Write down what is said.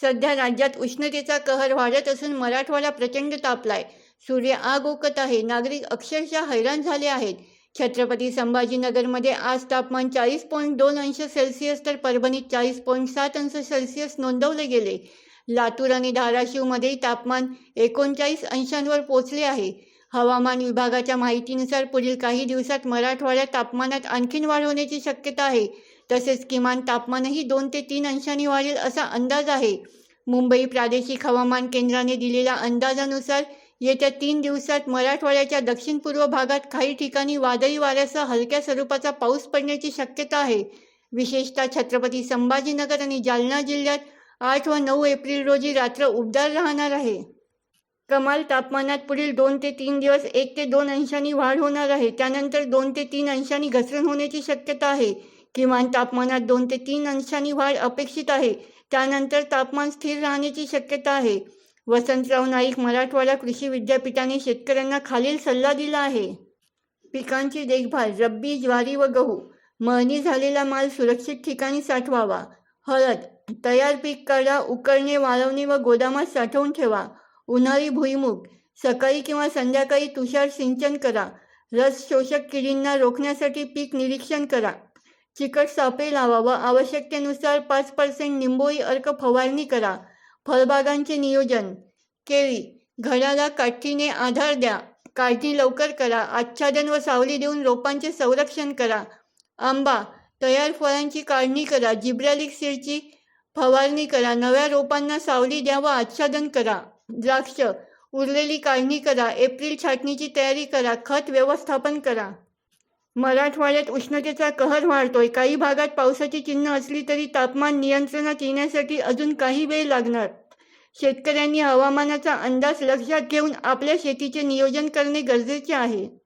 सध्या राज्यात उष्णतेचा कहर वाढत असून मराठवाडा प्रचंड तापलाय. सूर्य आग ओकत आहे. नागरिक अक्षरशः हैराण झाले आहेत. छत्रपती संभाजीनगरमध्ये आज तापमान चाळीस पॉईंट दोन अंश सेल्सिअस तर परभणीत चाळीस पॉईंट सात अंश सेल्सिअस नोंदवले गेले. लातूर आणि धाराशिवमध्येही तापमान एकोणचाळीस अंशांवर पोचले आहे. हवामान विभागाच्या माहितीनुसार पुढील काही दिवसात मराठवाड्यात तापमानात आणखीन वाढ होण्याची शक्यता आहे. तसेच किमान तापमानही दोन ते तीन अंशांनी वाढेल असा अंदाज आहे. मुंबई प्रादेशिक हवामान केंद्राने दिलेल्या अंदाजानुसार येत्या तीन दिवसात मराठवाड्याच्या दक्षिण पूर्व भागात काही ठिकाणी वादळी वाऱ्यासह हलक्या स्वरूपाचा पाऊस पडण्याची शक्यता आहे. विशेषतः छत्रपती संभाजीनगर आणि जालना जिल्ह्यात आठ व नऊ एप्रिल रोजी रात्र उबदार राहणार आहे. कमाल तापमानात पुढील दोन ते तीन दिवस एक ते दोन अंशांनी वाढ होणार आहे. त्यानंतर दोन ते तीन अंशांनी घसरण होण्याची शक्यता आहे. किमान तापमानात दोन ते तीन अंशांनी वाढ अपेक्षित आहे. त्यानंतर तापमान स्थिर राहण्याची शक्यता आहे. वसंतराव नाईक मराठवाडा कृषी विद्यापीठाने शेतकऱ्यांना खालील सल्ला दिला आहे. पिकांची देखभाल रब्बी ज्वारी व गहू मळणी झालेला माल सुरक्षित ठिकाणी साठवावा. हळद तयार पीक काढा उकळणे वाळवणे व गोदामात साठवून ठेवा. उन्हाळी भुईमुग सकाळी किंवा संध्याकाळी तुषार सिंचन करा. रस शोषक किडींना रोखण्यासाठी पीक निरीक्षण करा. चिकट सापळे लावा व आवश्यकतेनुसार पाच पर्सेंट निंबोळी अर्क फवारणी करा. फळबागांचे नियोजन. केळी. घराला काठीने आधार द्या. काळजी लवकर करा. आच्छादन व सावली देऊन रोपांचे संरक्षण करा. आंबा. तयार फळांची काढणी करा. जिब्रॅलिक सीडची फवारणी करा. नव्या रोपांना सावली द्या व आच्छादन करा. द्राक्ष. उरलेली काढणी करा. एप्रिल छाटणीची तयारी करा. खत व्यवस्थापन करा. मराठवाड्यात उष्णतेचा कहर वाढतोय. काही भागात पावसाची चिन्ह असली तरी तापमान नियंत्रणात येण्यासाठी अजून काही वेळ लागणार. शेतकऱ्यांनी हवामानाचा अंदाज लक्षात घेऊन आपल्या शेतीचे नियोजन करणे गरजेचे आहे.